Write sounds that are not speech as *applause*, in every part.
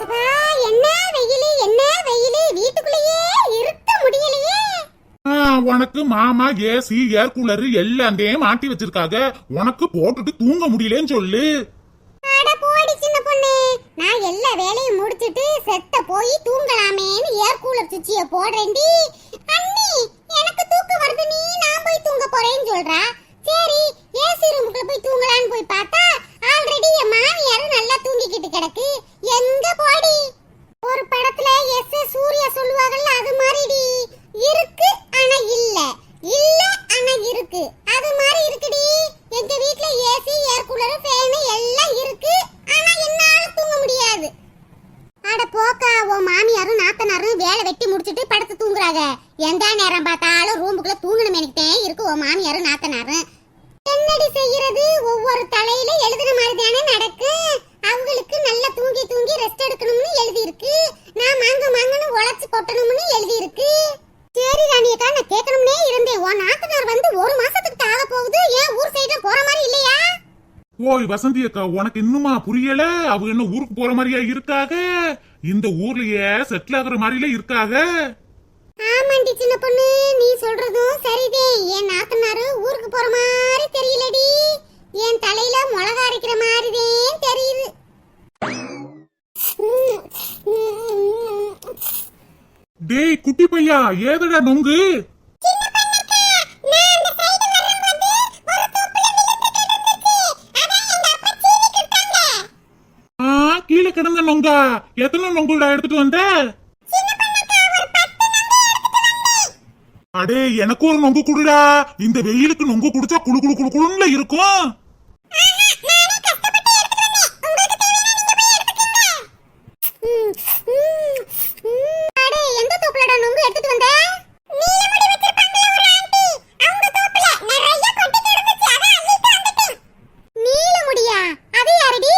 சபா என்ன வெயிலு என்ன வெயிலு? வீட்டுக்குள்ளேயே இருக்க முடியலையே. உனக்கு மாமா ஏசி ஏர் கூலர் எல்லாத்தையும் மாட்டி வச்சிருக்காங்க. உனக்கு போட்டுட்டு தூங்க முடியலன்னு சொல்லு. அட போடி சின்ன பொண்ணு. நான் எல்லா வேலையும் முடிச்சிட்டு செத்த போய் தூங்கலாமேன்னு ஏர் கூலர் சுவிட்சிய போடுறேன்டி. அண்ணி எனக்கு தூக்கம் வருது. நீ நான் போய் தூங்க போறேன்னு சொல்றா. சரி ஏசி ரூமுக்குள்ள போய் தூங்கலான்னு போய் பார்த்தா ஆல்ரெடி என் மாமியார் நல்லா தூங்கிக்கிட்டு கிடக்கு. எங்க போடி? ஒரு படத்துல எஸ் சூர்யா சொல்லுவாங்கல்ல அது மாதிரிடி. இருக்கு ஆனா இல்ல இல்ல ஆனா இருக்கு அது மாதிரி இருக்குடி எங்க வீட்ல ஏசி ஏர் கூலர் ஃபேன் எல்லாம் இருக்கு ஆனா என்னால தூங்க முடியாது அட போக்கா உன் மாமியாரும் நாத்தனாரும் வேலை வெட்டி முடிச்சிட்டு படுத்து தூங்குறாங்க எந்த நேரம் பார்த்தாலும் ரூமுக்குள்ள தூங்கணும் நினைக்கிட்டேன் இருக்கு உன் மாமியாரும் நாத்தனாரும் என்னடி செய்யறது ஒவ்வொரு தலையில எழுதுன மாதிரி தானே நடக்கும் அவங்களுக்கு நல்லா தூங்கி தூங்கி ரெஸ்ட் எடுக்கணும்னு எழுதி இருக்கு நான் மாங்க மாங்கன்னு உழைச்சு கொட்டணும்னு எழுதி இருக்கு ராணியக்கா நான் கேட்கணும்னே இருந்தேன். உன் நாத்தனார் வந்து ஒரு மாசத்துக்கு ஆக போகுது. ஏன் ஊர் சைடு போற மாதிரி இல்லையா? ஓய் வசந்தி அக்கா உனக்கு இன்னுமா புரியல? அவங்க என்ன ஊருக்கு போற மாதிரியா இருக்காக? இந்த ஊர்லயே செட்டில் ஆகுற மாதிரில இருக்காக? ஆமாண்டி சின்ன பொண்ணு நீ சொல்றதும் சரிதே. என் நாத்தனாரு ஊருக்கு போற மாதிரி தெரியலடி. என் தலையில மிளகா அரைக்கிற மாதிரிதான் தெரியுது. டேய் குட்டி பையா ஏதடா நொங்கு? கீழே கிடந்த நொங்கா எத்தனை நொங்குடா எடுத்துட்டு வந்த? அடே எனக்கு ஒரு நொங்கு குடுடா. இந்த வெயிலுக்கு நொங்கு குடிச்சா குளு குளு குளு குளுன்னு இருக்கும் அடே, எந்த தோப்புலடா நொங்கு எடுத்துட்டு வந்த? நீலமுடியா? அது யாருடி?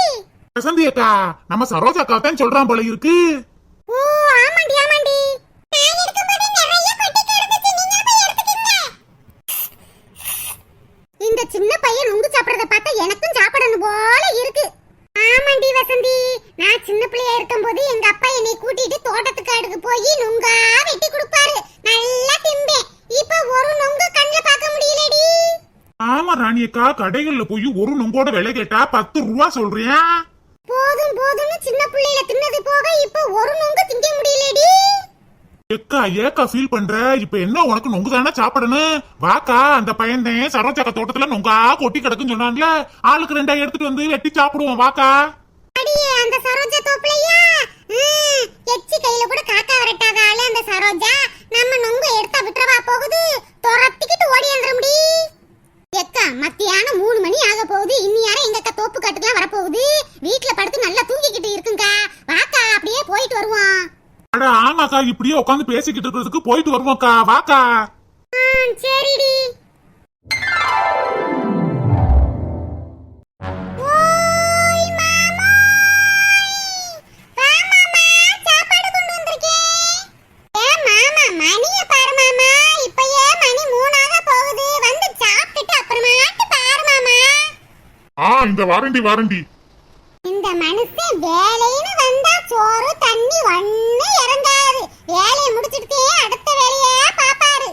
வசந்தி அக்கா நம்ம சரோஜா அக்கா தான் சொல்றான் போல இருக்கு. இந்த சின்ன பையன் நுங்கு சாப்பிடறத பார்த்தா எனக்கும் சாப்பிடணும் போல இருக்கு. ஆமாண்டி வசந்தி. நான் சின்ன பிள்ளையா இருக்கும்போது எங்க அப்பா என்னை கூட்டிட்டு தோட்டத்துக்கு அடுக்கு போய் நுங்கா வெட்டி கொடுப்பாரு. நல்லா திம்பேன். இப்ப ஒரு நுங்கு கண்ணுல பார்க்க முடியலடி. ஆமா ராணி அக்கா கடைகள்ல போய் ஒரு நொங்கோட விலை கேட்டா பத்து ரூபா சொல்றியா? போதும் போதும்னு சின்ன பிள்ளையில தின்னது போக இப்ப ஒரு நுங்கு திங்க முடியலடி. எக்கா ஏக்கா ஃபீல் பண்ற? இப்ப என்ன உனக்கு நொங்கு தானே சாப்பிடணும்? வாக்கா அந்த பையன் சரோஜாக்கா தோட்டத்துல நொங்கா கொட்டி கிடக்குன்னு சொன்னான்ல. ஆளுக்கு ரெண்டா எடுத்துட்டு வந்து வெட்டி சாப்பிடுவோம் வாக்கா. அடியே அந்த சரோஜா தோப்புலையா? எச்சி கையில கூட காக்கா வரட்டாத ஆளு அந்த சரோஜா. நம்ம நொங்க எடுத்தா விட்டுறவா போகுது துரத்திக்கிட்டு ஓடி வந்துரும்டி எக்கா மத்தியானம் மூணு மணி ஆக போகுது இன்னி யாரும் எங்க அக்கா தோப்பு காட்டுக்குலாம் வரப்போகுது வீட்டுல படுத்து நல்லா தூங்கிக்கிட்டு இருக்குங்கக்கா வாக்கா அப்படியே போயிட்டு வருவோம் அட ஆமாக்கா இப்படியே உட்காந்து பேசிக்கிட்டு இருக்கிறதுக்கு போயிட்டு வருவோம்க்கா வாக்கா. சரிடி. ஓய் மாமோய்! வா மாமா, சாப்பாடு கொண்டு வந்திருக்கேன். ஏ மாமா, மணிய பாரு மாமா. இப்பயே மணி மூணாக போகுது. வந்து சாப்பிட்டுட்டு அப்புறமாட்டு பாரு மாமா. ஆ இந்த வாரண்டி வாரண்டி இந்த மனுஷன் வேலைன்னு வந்தா சோறு தண்ணி ஒண்ணு இறங்காது வேலையை முடிச்சிட்டு அடுத்த வேலைய பாப்பாரு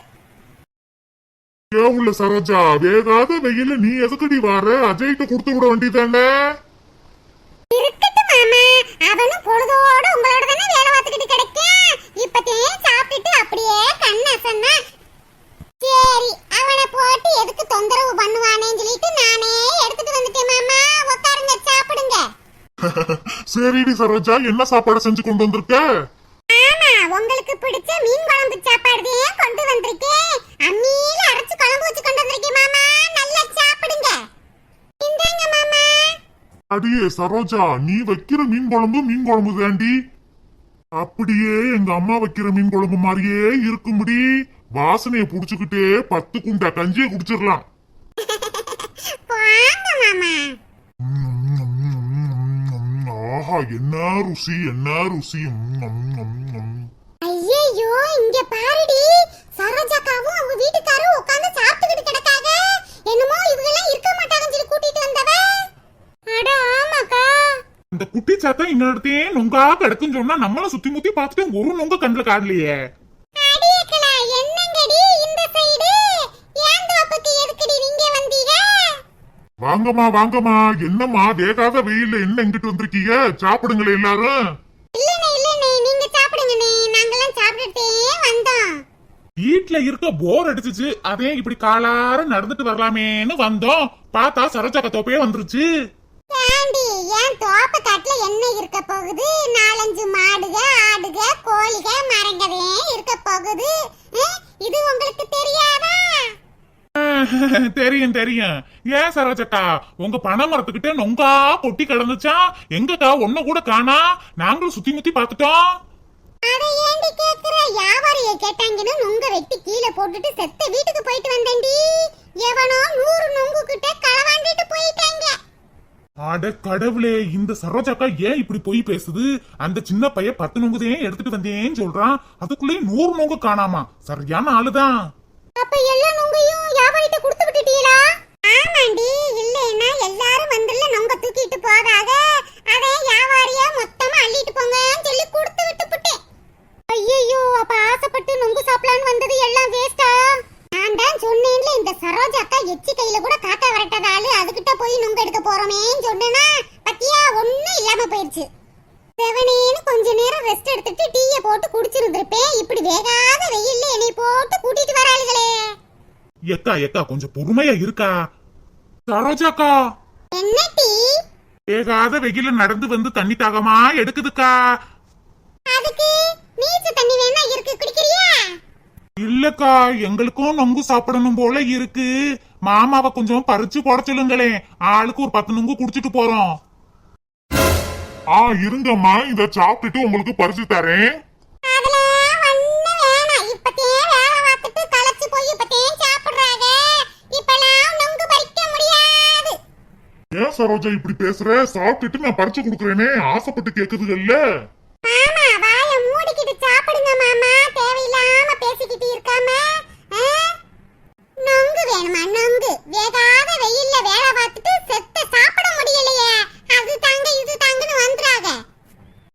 உள்ள சரோஜா? வேகாத வெயில நீ எதுக்குடி வார? அஜய்கிட்ட கொடுத்து விட வேண்டியதானே? இருக்கட்டும் மாமா. அவனும் பொழுதோட உங்களோட தானே வேலை பார்த்துக்கிட்டு கிடைக்கேன். இப்பத்தையும் சாப்பிட்டுட்டு அப்படியே கண்ணசன்னா சரி அவனை போட்டு எதுக்கு தொந்தரவு பண்ணுவானேன்னு சொல்லிட்டு நானே எடுத்துட்டு வந்துட்டேன் மாமா. உட்காருங்க சாப்பிடுங்க. *laughs* சரிடி சரோஜா என்ன சாப்பாடு செஞ்சு கொண்டு வந்திருக்க? ஆமா உங்களுக்கு பிடிச்ச மீன் குழம்பு சாப்பாடு கொண்டு வந்திருக்கேன். அம்மியில அரைச்சு குழம்பு வச்சு கொண்டு வந்திருக்கேன் மாமா. நல்லா சாப்பிடுங்க. இந்தாங்க மாமா. அடியே சரோஜா நீ வைக்கிற மீன் குழம்பு மீன் குழம்பு தாண்டி. அப்படியே எங்க அம்மா வைக்கிற மீன் குழம்பு மாதிரியே இருக்கும்படி. வாசனைய புடிச்சுக்கிட்டே பத்து குண்டா கஞ்சியை குடிச்சிடலாம். ஆஹா என்ன ருசி என்ன ருசி. ஐயையோ இங்க பாருடி. சரோஜாக்காவும் அவங்க வீட்டுக்காரும் உட்கார்ந்து சாப்பிட்டுக்கிட்டு கிடக்காக. என்னமோ இவங்க எல்லாம் இருக்க மாட்டாங்கன்னு சொல்லி கூட்டிட்டு வந்தவ. அட ஆமாக்கா. இந்த குட்டி சாத்தம் இன்னொருத்தையே நொங்கா கிடக்குன்னு சொன்னா நம்மள சுத்தி முத்தி பார்த்துட்டு ஒரு நொங்க கண்ணுல வந்தீங்க? வாங்கம்மா வாங்கம்மா. என்னம்மா வேகாத வெயில்ல என்ன இங்கிட்டு வந்திருக்கீங்க? சாப்பிடுங்களே எல்லாரும். இல்லனே இல்லனே நீங்க சாப்பிடுங்கனே நாங்கெல்லாம் சாப்பிட்டுட்டே வந்தோம். வீட்ல இருக்க போர் அடிச்சுச்சு. அதே இப்படி காலார நடந்துட்டு வரலாமேன்னு வந்தோம். பார்த்தா சரச்சக்க தோப்பே வந்துருச்சு. ஏண்டி ஏன் தோப்பு காட்டுல என்ன இருக்க போகுது? நாலஞ்சு மாடுக ஆடுக கோழிக மரங்கதே இருக்க போகுது. இது உங்களுக்கு தெரியாதா? *laughs* தெரியும் தெரியும். ஏன் சரோஜக்கா? உங்க பனை மரத்துக்கிட்ட நொங்கா கொட்டி கிடந்துச்சா? எங்கக்கா ஒன்ன கூட காணா? நாங்களும் சுத்தி முத்தி பார்த்துட்டோம். அத ஏண்டி கேக்குற? கீழே போட்டுட்டு செத்த வீட்டுக்கு போயிட்டு வந்தேன்டி. எவனோ நூறு நுங்கு கிட்ட களவாண்டிட்டு போயிட்டாங்க. அட கடவுளே இந்த சரோஜாக்கா ஏன் இப்படி போய் பேசுது? அந்த சின்ன பையன் பத்து நொங்குதே எடுத்துட்டு வந்தேன்னு சொல்றான். அதுக்குள்ளேயே நூறு நொங்கு காணாமா? சரியான ஆளுதான். அப்ப எல்லா நுங்கையும் வியாபாரிட்ட கொடுத்து விட்டுட்டீங்களா? ஆமாண்டி இல்லைன்னா எல்லாரும் வந்துல நொங்க தூக்கிட்டு போதாக அதே வியாபாரியா மொத்தமா அள்ளிட்டு போங்கன்னு சொல்லி கொடுத்து விட்டு புட்டேன் ஐயோ அப்ப ஆசைப்பட்டு நொங்கு சாப்பிடலான்னு வந்தது எல்லாம் வேஸ்டா நான் தான் சொன்னேன்ல இந்த சரோஜா அக்கா எச்சி கையில கூட காக்கா விரட்டாத ஆளு அதுகிட்ட போய் நொங்கு எடுக்க போறோமேன்னு சொன்னேன்னா பத்தியா ஒண்ணும் இல்லாம போயிருச்சு செவனேன்னு கொஞ்ச நேரம் ரெஸ்ட் எடுத்துட்டு டீய போட்டு குடிச்சிருந்திருப்பேன் இப்படி வேகாத வெயில்ல என்னை போட்டு கூட்டிட்டு வராளுகளே எக்கா எக்கா கொஞ்சம் பொறுமையா இருக்கா? சரோஜாக்கா! என்ன டீ வேகாத வெயில நடந்து வந்து தண்ணி தாகமா எடுக்குதுக்கா? அதுக்கு நீச்சு தண்ணி வேணா இருக்கு குடிக்கிறியா? இல்லக்கா எங்களுக்கும் நொங்கு சாப்பிடணும் போல இருக்கு. மாமாவை கொஞ்சம் பறிச்சு போட சொல்லுங்களேன். ஆளுக்கு ஒரு பத்து நொங்கு குடிச்சிட்டு போறோம். ஆ இருங்கம்மா இத சாப்பிட்டுட்டு உங்களுக்கு பறிச்சு தரேன் அதெல்லாம் ஒண்ணும் வேணாம் இப்பத்தே வேலை பார்த்துட்டு களைச்சு போய் இப்பத்தே சாப்பிடுறாங்க இப்பெல்லாம் நொங்கு பறிக்க முடியாது ஏன் சரோஜா இப்படி பேசுற? சாப்பிட்டுட்டு நான் பறிச்சு கொடுக்குறேனே. ஆசைப்பட்டு கேக்குது இல்ல சாப்பிடுங்க வேணுமா? நொங்கு. வேகாத வெயில்ல வேலை பார்த்துட்டு செத்த சாப்பிட முடியலையே அது தாங்க இது தாங்கன்னு வந்துறாங்க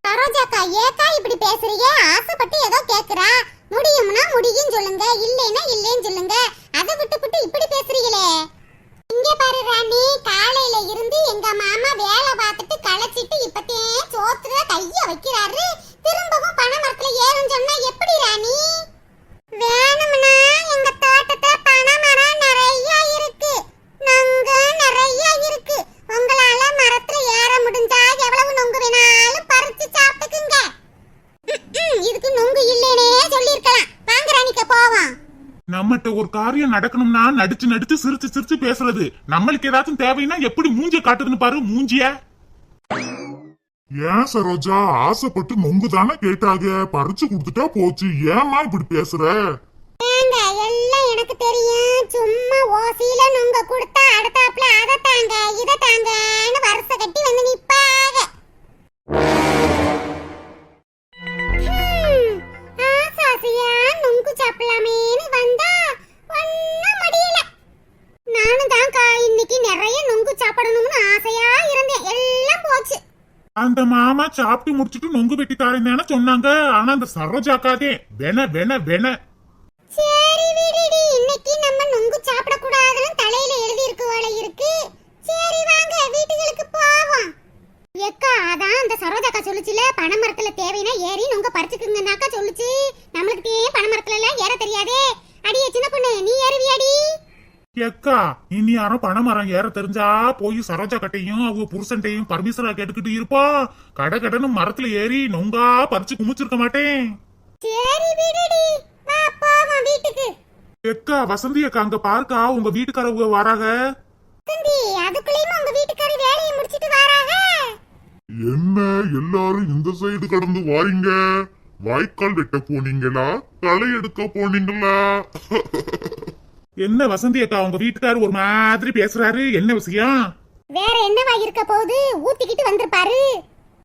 சரோஜாக்கா ஏக்கா இப்படி பேசுறீங்க ஆசைப்பட்டு ஏதோ கேக்குறா முடியும்னா முடியும் சொல்லுங்க இல்லைன்னா இல்லைன்னு சொல்லுங்க அதை விட்டுப்புட்டு இப்படி பேசுறீங்களே இங்க பாரு ராணி காலையில இருந்து எங்க மாமா வேலை பார்த்துட்டு களைச்சிட்டு இப்பத்தே சோத்துல கைய வைக்கிறாரு திரும்பவும் பனை மரத்துல ஏறும் சொன்னா எப்படி ராணி வேணும்னா எங்க தோட்டத்துல பனை மரம் நிறைய இருக்கு. நொங்கு நிறைய இருக்கு. உங்களால மரத்துல ஏற முடிஞ்சா எவ்வளவு நொங்கு வேணாலும் பறிச்சு சாப்பிட்டுக்குங்க. இதுக்கு நொங்கு இல்லைனே சொல்லியிருக்கலாம். வாங்க ராணிக்க போவோம். நம்மகிட்ட ஒரு காரியம் நடக்கணும்னா நடிச்சு நடிச்சு சிரிச்சு சிரிச்சு பேசுறது. நம்மளுக்கு ஏதாச்சும் தேவைன்னா எப்படி மூஞ்சிய காட்டுதுன்னு பாரு மூஞ்சிய. ஏன் சரோஜா? ஆசைப்பட்டு நொங்கு தானே கேட்டாங்க. பறிச்சு கொடுத்துட்டா போச்சு. ஏமா இப்படி பேசுற? ஏங்க எல்லாம் எனக்கு தெரியும். சும்மா ஓசியில நுங்க கொடுத்தா அடுத்தாப்புல அதை தாங்க இதை தாங்கன்னு வருஷ கட்டி வந்து நிப்பாக அந்த மாமா சாப்பிட்டு முடிச்சிட்டு நொங்கு வெட்டி தாரேன் சொன்னாங்க. ஆனா அந்த சரோஜாக்காதே வென வென வென. சரி விடுடி இன்னைக்கு நம்ம நொங்கு சாப்பிட கூடாதுன்னு தலையில எழுதி இருக்கு போல இருக்கு. சரி வாங்க வீட்டுகளுக்கு போவோம். எக்கா அதான் அந்த சரோஜாக்கா சொல்லுச்சுல பனைமரத்துல தேவைன்னா ஏறி நொங்க பறிச்சுக்குங்கன்னாக்கா சொல்லுச்சு நம்மளுக்கு ஏன் பனைமரத்துல எல்லாம் ஏற தெரியாதே அடியே சின்ன பொண்ணு நீ ஏறுவியாடி எக்கா இனி யாரும் பணமரம் ஏற தெரிஞ்சா போய் சரோஜா கட்டையும் அவங்க புருஷன்ட்டையும் பர்மிஷனா கேட்டுக்கிட்டு இருப்போம் கடை கடன்னு மரத்துல ஏறி நொங்கா பறிச்சு குமிச்சிருக்க மாட்டேன். சரி விடுடி. வா போவோம் வீட்டுக்கு. எக்கா வசந்தி அக்கா அங்க பாருக்கா உங்க வீட்டுக்காரவங்க வராங்க என்ன எல்லாரும் இந்த சைடு கடந்து வாரீங்க? வாய்க்கால் வெட்ட போனீங்களா? களை எடுக்க போனீங்களா? *laughs* என்ன வசந்தி அக்கா உங்க வீட்டுக்காரர் ஒரு மாதிரி பேசுறாரு? என்ன விஷயம்? வேற என்னவா இருக்க போகுது? ஊத்திக்கிட்டு வந்திருப்பாரு.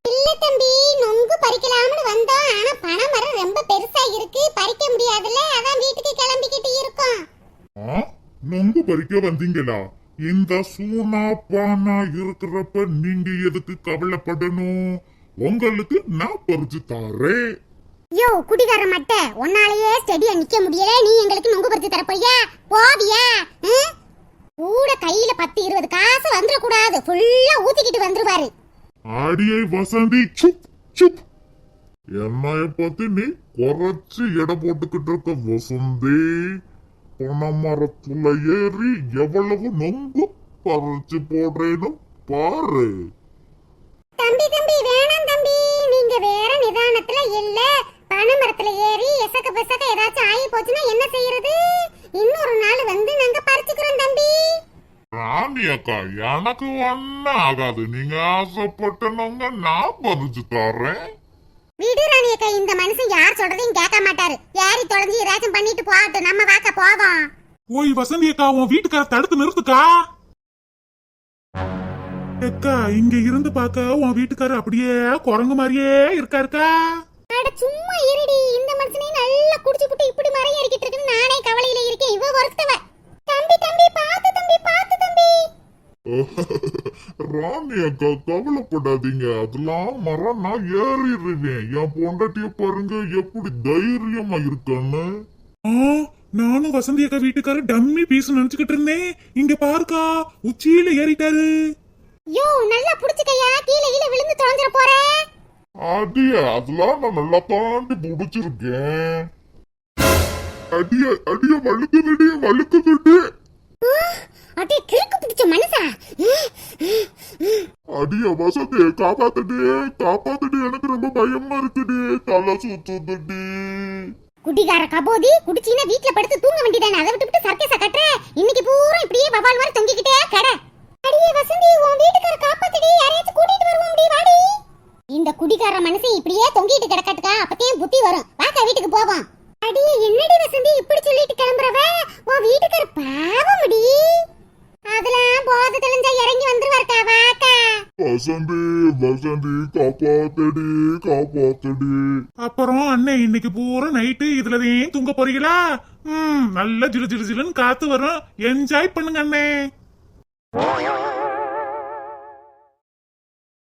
இல்ல தம்பி நொங்கு பறிக்கலாம்னு வந்தோம். ஆனா பனை மரம் ரொம்ப பெருசா இருக்கு. பறிக்க முடியாதுல்ல. அதான் வீட்டுக்கு கிளம்பிக்கிட்டு இருக்கோம். ஆ? நொங்கு பறிக்க வந்தீங்களா? இந்த சூனா பானா இருக்கிறப்ப நீங்க எதுக்கு கவலைப்படணும்? உங்களுக்கு நான் பறிச்சு தாரேன். யோ குடிகார மட்ட உன்னாலேயே ஸ்டெடியா நிக்க முடியல. நீ எங்களுக்கு நொங்கு பறிச்சு தரப்போறியா? போவியா? கூட கையில பத்து இருபது காசு வந்துட கூடாது ஃபுல்லா ஊத்திக்கிட்டு வந்துருவாரு. அடியை வசந்தி சுப் சுப். என்னைய பத்தி நீ குறைச்சு எடை போட்டுக்கிட்டு இருக்க வசந்தி. பனைமரத்துல ஏறி எவ்வளவு நொங்கு பறிச்சு போடுறேன்னு பாரு. தம்பி தம்பி வேணாம் தம்பி. நீங்க வேற ஏறி எசக்க பெசக்க ஏதாச்சும் ஆகி போச்சுன்னா என்ன செய்யறது? இன்னொரு நாள் வந்து நாங்க பறிச்சுக்கிறோம் தம்பி. ராணி அக்கா எனக்கு ஒன்னும் ஆகாது நீங்க ஆசைப்பட்டனவங்க நான் பறிச்சு தரேன். விடு ராணியக்கா இந்த மனுஷன் யார் சொல்றதையும் கேட்க மாட்டாரு. ஏறி தொலைஞ்சு ஏதாச்சும் பண்ணிட்டு போகட்டும். நம்ம வாக்க போவோம். ஓய் வசந்தி அக்கா உன் வீட்டுக்கார தடுத்து நிறுத்துக்கா. அக்கா இங்க இருந்து பார்க்க உன் வீட்டுக்காரர் அப்படியே குரங்கு மாதிரியே இருக்காருக்கா அட சும்மா இருடி. மனுஷனே நல்லா குடிச்சு புட்டு இப்படி மரம் ஏறிக்கிட்டு இருக்குன்னு நானே கவலையில இருக்கேன். இவ ஒருத்தவ. தம்பி தம்பி பாத்து தம்பி பாத்து தம்பி. *laughs* ராணி அக்கா கவலைப்படாதீங்க. அதெல்லாம் மரம் நான் ஏறிடுவேன் என் பொண்டாட்டிய பாருங்க எப்படி தைரியமா இருக்கான்னு. ஆ, நானும் வசந்தி அக்கா வீட்டுக்காரர் டம்மி பீஸ் நினைச்சுக்கிட்டு இருந்தேன். இங்க பாருக்கா உச்சியில ஏறிட்டாரு. யோ நல்லா புடிச்சுக்கையா கீழே கீழே விழுந்து தொலைஞ்சிட போற. அடிய அதெல்லாம் நான் நல்லா தாண்டி புடிச்சிருக்கேன். அடிய அடிய வழுக்குதுடி வழுக்குதுடி அடே கிறுக்கு பிடிச்ச மனுஷா? அடிய வசதி காப்பாத்துடி காப்பாத்துடி எனக்கு ரொம்ப பயமா இருக்குடி. தலை சுத்துதுடி. குடிகார கபோதி குடிச்சீனா வீட்ல படுத்து தூங்க வேண்டியதானே? அதை விட்டு சர்க்கஸ கட்டுற? இன்னைக்கு பூரா இப்படியே பபால் மாதிரி தொங்கிக்கிட்டே கடை. அடியே வசந்தி உன் வீட்டுக்கார காப்பாத்தடி. யாரையாச்சும் கூட்டிட்டு வருவோம் வாடி. இந்த குடிகார மனுஷன் இப்படியே தொங்கிட்டு கிடக்கட்டுக்கா? அப்பத்தையும் புத்தி வரும். வாக்கா வீட்டுக்கு போவோம். அடியே என்னடி வசந்தி இப்படி சொல்லிட்டு கிளம்புறவ? உன் வீட்டுக்கார பாவம் முடி அதெல்லாம் போதை தெளிஞ்சா இறங்கி வந்துருவாருக்கா வாக்கா. வசந்தி வசந்தி காப்பாத்தடி காப்பாத்தடி. அப்புறம் அண்ணன் இன்னைக்கு பூரா நைட்டு இதுலதான் தூங்க போறீங்களா? ம் நல்ல ஜிலு ஜிலு ஜிலுன்னு காத்து வரும். என்ஜாய் பண்ணுங்க அண்ணே.